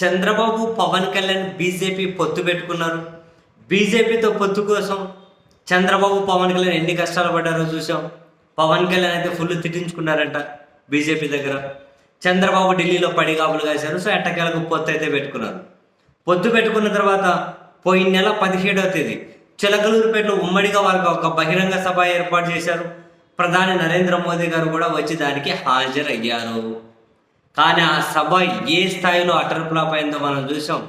Chandrababu Pawan Kalyan BJP పొత్తు పెట్టుకున్నారు. బీజేపీతో పొత్తు కోసం చంద్రబాబు పవన్ కళ్యాణ్ ఎన్ని కష్టాలు పడ్డారో చూసాం పవన్ కళ్యాణ్ అయితే ఫుల్ తిట్టించుకున్నారంట బీజేపీ దగ్గర. చంద్రబాబు ఢిల్లీలో పడిగాపులు కాశారు. సో ఎట్టకేలకు పొత్తు అయితే పెట్టుకున్నారు. పొత్తు పెట్టుకున్న తర్వాత పోయిన నెల పదిహేడవ తేదీ చిలకలూరుపేటలో ఉమ్మడిగా వారికి ఒక బహిరంగ సభ ఏర్పాటు చేశారు. ప్రధాని నరేంద్ర మోదీ గారు కూడా వచ్చి దానికి హాజరయ్యారు. కానీ ఆ సభ ఏ స్థాయిలో అటర్ ఫ్లాప్ అయిందో మనం చూసాం.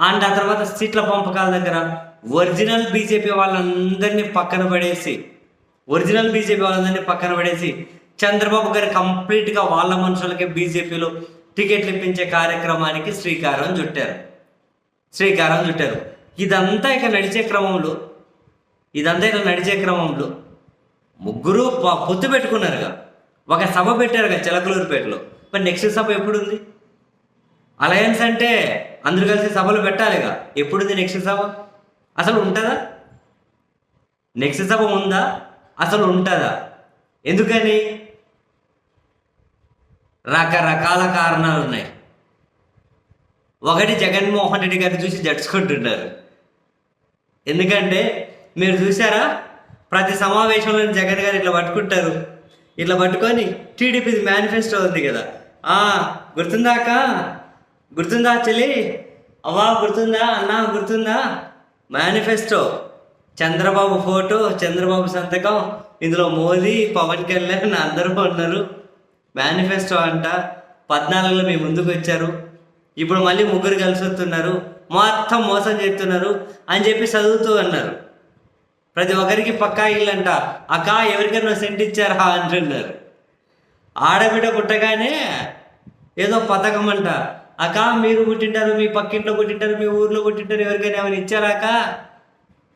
అండ్ ఆ తర్వాత సీట్ల పంపకాల దగ్గర ఒరిజినల్ బీజేపీ వాళ్ళందరినీ పక్కన పడేసి ఒరిజినల్ బీజేపీ వాళ్ళందరినీ పక్కన పడేసి చంద్రబాబు గారు కంప్లీట్గా వాళ్ళ మనుషులకి బీజేపీలో టికెట్లు ఇప్పించే కార్యక్రమానికి శ్రీకారం చుట్టారు. శ్రీకారం చుట్టారు. ఇదంతా ఇక నడిచే క్రమంలో ఇదంతా ఇక నడిచే క్రమంలో ముగ్గురు ప- పొత్తు పెట్టుకున్నారుగా. ఒక సభ పెట్టారుగా చిలకలూరుపేటలో. మరి నెక్స్ట్ సభ ఎప్పుడు ఉంది అలయన్స్ అంటే అందరూ కలిసి సభలు పెట్టాలిగా. ఎప్పుడుంది నెక్స్ట్ సభ? అసలు ఉంటుందా? నెక్స్ట్ సభ ఉందా? అసలు ఉంటుందా? ఎందుకని? రకరకాల కారణాలు ఉన్నాయి. ఒకటి జగన్మోహన్ రెడ్డి గారిని చూసి జడ్చుకుంటున్నారు. ఎందుకంటే మీరు చూసారా? ప్రతి సమావేశంలో జగన్ గారు ఇట్లా పట్టుకుంటారు. ఇట్లా పట్టుకొని టీడీపీ మేనిఫెస్టో ఉంది కదా. ఆ గుర్తుందా గుర్తుందా చెల్లి? అవ్వా గుర్తుందా? అన్న గుర్తుందా? మేనిఫెస్టో. చంద్రబాబు ఫోటో చంద్రబాబు సంతకం. ఇందులో మోదీ పవన్ కళ్యాణ్ అందరూ ఉన్నారు. మేనిఫెస్టో అంట. పద్నాలుగులో మీ ముందుకు వచ్చారు. ఇప్పుడు మళ్ళీ ముగ్గురు కలిసి వస్తున్నారు. మొత్తం మోసం చేస్తున్నారు అని చెప్పి చదువుతూ అన్నారు ప్రతి ఒక్కరికి పక్కా ఇల్లు అంట అక్క ఎవరికైనా సెంట్ ఇచ్చారా అంటున్నారు. ఆడబిడ్డ పుట్టగానే ఏదో పథకం అంట. అక్క మీరు పుట్టింటారు మీ పక్కింట్లో పుట్టింటారు మీ ఊర్లో పుట్టింటారు ఎవరికైనా ఏమైనా ఇచ్చారాక?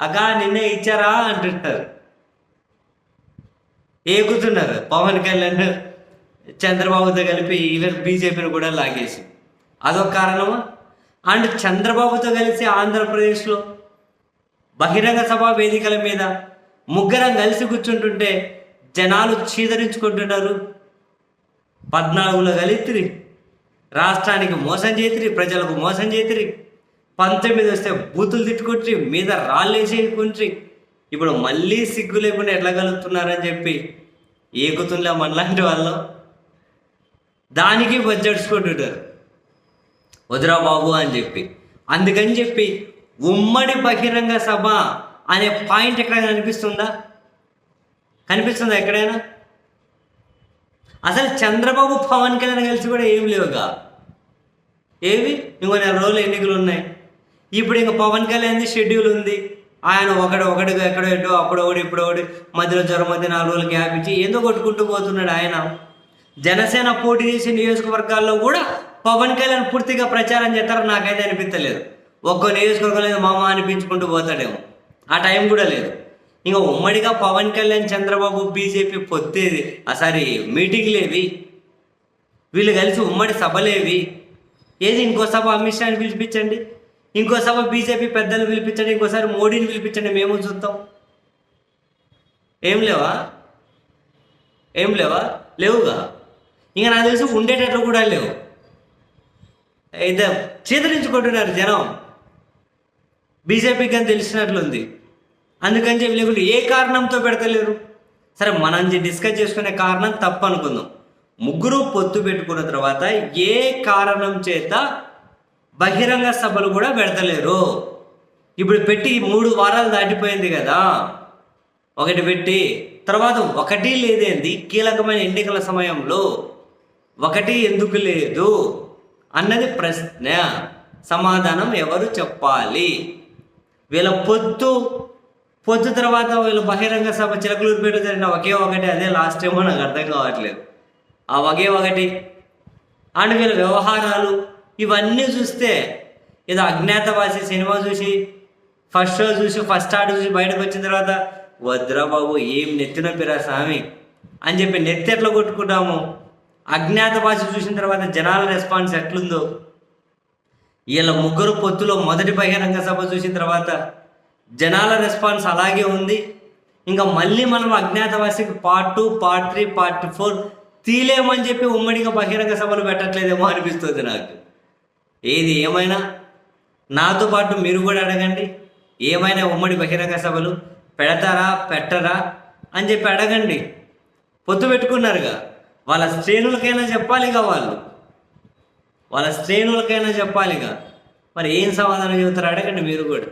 అక్క నిన్నే ఇచ్చారా అంటుంటారు ఏగుతున్నారు. పవన్ కళ్యాణ్ చంద్రబాబుతో కలిపి ఈవెన్ బీజేపీని కూడా లాగేసి. అదొక కారణమా? అండ్ చంద్రబాబుతో కలిసి ఆంధ్రప్రదేశ్లో బహిరంగ సభ వేదికల మీద ముగ్గురం కలిసి కూర్చుంటుంటే జనాలు చీదరించుకుంటున్నారు. పద్నాలుగులో కలిత్రి రాష్ట్రానికి మోసం చేతిరి ప్రజలకు మోసం చేతిరి. పంతొమ్మిది వస్తే బూతులు తిట్టుకుంట్రి మీద రాళ్ళేసేకుంట్రి ఇప్పుడు మళ్ళీ సిగ్గు లేకుండా ఎట్లా కలుగుతున్నారని చెప్పి ఏకుతుందా మనలాంటి వాళ్ళు. దానికి బజ్జడుచుకుంటుంటారు వదిరా బాబు అని చెప్పి. అందుకని చెప్పి ఉమ్మడి బహిరంగ సభ అనే పాయింట్ ఎక్కడైనా కనిపిస్తుందా? కనిపిస్తుందా ఎక్కడైనా? అసలు చంద్రబాబు పవన్ కళ్యాణ్ కలిసి కూడా ఏం లేవుగా. ఏవి? ఇంకో నెల రోజులు ఎన్నికలు ఉన్నాయి. ఇప్పుడు ఇంకా పవన్ కళ్యాణ్ది షెడ్యూల్ ఉంది. ఆయన ఒకడు ఒకడు ఎక్కడో ఎటో అప్పుడు ఒకటి ఇప్పుడు ఒకటి మధ్యలో జ్వరం మధ్య నాలుగు రోజులు గ్యాప్ ఇచ్చి ఏదో కొట్టుకుంటూ పోతున్నాడు ఆయన. జనసేన పోటీ చేసే నియోజకవర్గాల్లో కూడా పవన్ కళ్యాణ్ పూర్తిగా ప్రచారం చేస్తారని నాకైతే అనిపించలేదు. ఒక్కో నియోజకవర్గం లేదు మామ అనిపించుకుంటూ పోతాడేమో. ఆ టైం కూడా లేదు. ఇంకా ఉమ్మడిగా పవన్ కళ్యాణ్ చంద్రబాబు బీజేపీ పొత్తేది ఆ సారీ మీటింగ్లేవి. వీళ్ళు కలిసి ఉమ్మడి సభలేవి. ఏది ఇంకో సభ అమిత్ షాని పిలిపించండి. ఇంకో సభ బీజేపీ పెద్దలు పిలిపించండి. ఇంకోసారి మోడీని పిలిపించండి. మేము చూస్తాం. ఏం లేవా? ఏం లేవా? లేవుగా? ఇంకా నాకు తెలిసి ఉండేటట్లు కూడా లేవు. అయితే చేతరించుకుంటున్నారు జనం. బీజేపీకి అని తెలిసినట్లుంది. అందుకని చెప్పి లేకుంటే ఏ కారణంతో పెడతలేరు? సరే మనం డిస్కస్ చేసుకునే కారణం తప్పు అనుకుందాం ముగ్గురు పొత్తు పెట్టుకున్న తర్వాత ఏ కారణం చేత బహిరంగ సభలు కూడా పెడతలేరు? ఇప్పుడు పెట్టి మూడు వారాలు దాటిపోయింది కదా. ఒకటి పెట్టి తర్వాత ఒకటి లేదేంది? కీలకమైన ఎన్నికల సమయంలో ఒకటి ఎందుకు లేదు? అన్నది ప్రశ్న. సమాధానం ఎవరు చెప్పాలి? వీళ్ళ పొత్తు పొద్దు తర్వాత వీళ్ళు బహిరంగ సభ చిలకలూరుపేట జరిగిన ఒకే ఒకటి అదే లాస్ట్ ఏమో నాకు అర్థం కావట్లేదు. ఆ ఒకే ఒకటి అండ్ వీళ్ళ వ్యవహారాలు ఇవన్నీ చూస్తే ఏదో అజ్ఞాతవాసి సినిమా చూసి ఫస్ట్ షో చూసి ఫస్ట్ ఆర్డర్ చూసి బయటకు వచ్చిన తర్వాత వద్దురా బాబు ఏం నెత్తిన పిరా స్వామి? అని చెప్పి నెత్తి ఎట్లా కొట్టుకుంటాము? అజ్ఞాతవాసి చూసిన తర్వాత జనాల రెస్పాన్స్ ఎట్లుందో? వీళ్ళ ముగ్గురు పొత్తులో మొదటి బహిరంగ సభ చూసిన తర్వాత జనాల రెస్పాన్స్ అలాగే ఉంది. ఇంకా మళ్ళీ మనం అజ్ఞాతవాసికి part two part three part four తీలేమని చెప్పి ఉమ్మడిగా బహిరంగ సభలు పెట్టట్లేదేమో అనిపిస్తుంది నాకు. ఏది ఏమైనా? నాతో పాటు మీరు కూడా అడగండి. ఏమైనా ఉమ్మడి బహిరంగ సభలు పెడతారా పెట్టరా అని చెప్పి అడగండి. పొత్తు పెట్టుకున్నారుగా. వాళ్ళ శ్రేణులకైనా చెప్పాలిగా వాళ్ళు. వాళ్ళ శ్రేణులకైనా చెప్పాలిగా. మరి ఏం సమాధానం చెబుతారు అడగండి మీరు కూడా.